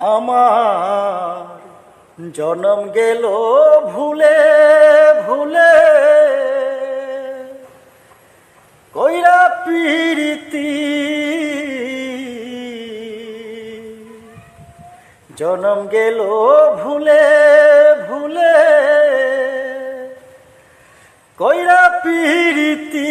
আমার জনম গেল ভুলে ভুলে। কইরা পিরিতি। জনম গেল ভুলে ভুলে। কইরা পিরিতি।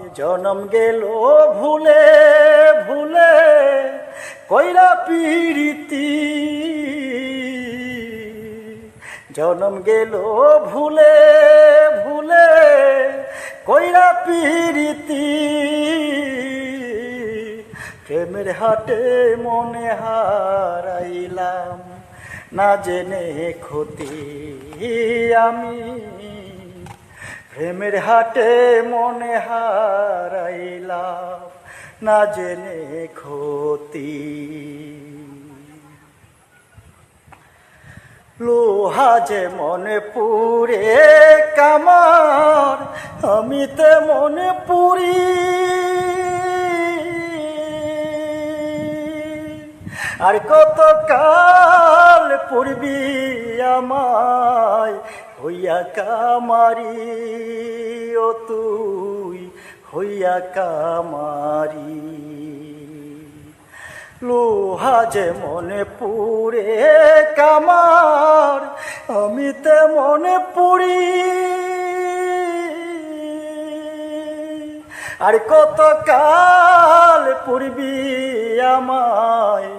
জনম গেল ভুলে ভুলে, কইরা পিরিতি। জনম গেল ভুলে ভুলে, কইরা পিরিতি। প্রেমের হাটে মনে হারাইলাম, না জেনে ক্ষতি আমি। প্রেমের হাটে মনে হারাইলাম, না জেনে ক্ষতি। লোহা যে মনে পুরে কামার, আমি তে মনে পুরি। আর কত কাল পূর্বি আমায় হইয়া কামারি, ও তুই হইয়া কামারি। লোহা যে মনে পুরে কামার, আমি তে মনে পুরি আর কত কাল পূর্বি আমায়,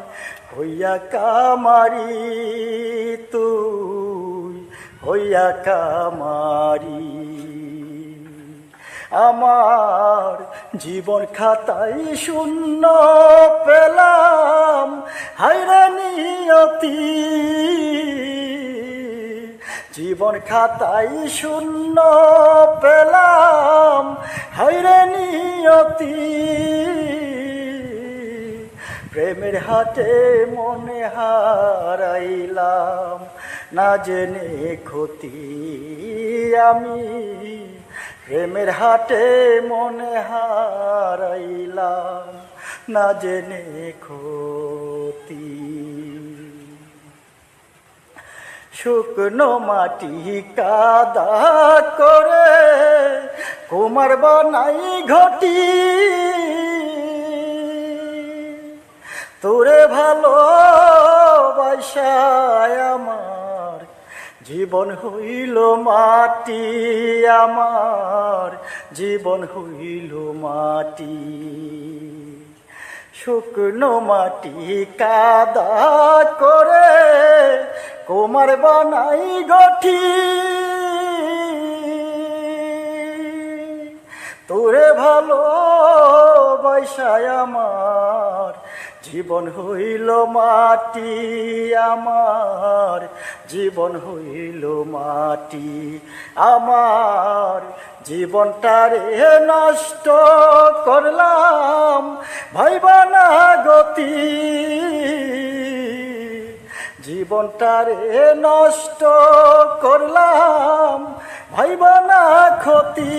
হইয়া কামারি, তুই হইয়া কামারি। আমার জীবন খাতাই শূন্য পেলাম হাইরা নিয়তি। জীবন খাতাই শূন্য পেলাম হাইরে নিয়তি। প্রেমের হাটে মনে হারাইলাম। না জেনে ক্ষতি আমি। প্রেমের হাটে মনে হারাইলাম। না জেনে ক্ষতি। শুকনো মাটি কাদা করে কুমার বানাই ঘটি। তোরে ভালো বাসায় আমার, জীবন হইল মাটি আমার, জীবন হইল মাটি। শুকনো মাটি কাদা করে, কুমার বানাই গঠি। জীবন হইল মাটি আমার, জীবন হইল মাটি আমার। জীবনটারে নষ্ট করলাম ভাইবানা গতি। জীবনটারে নষ্ট করলাম ভাইবানা ক্ষতি।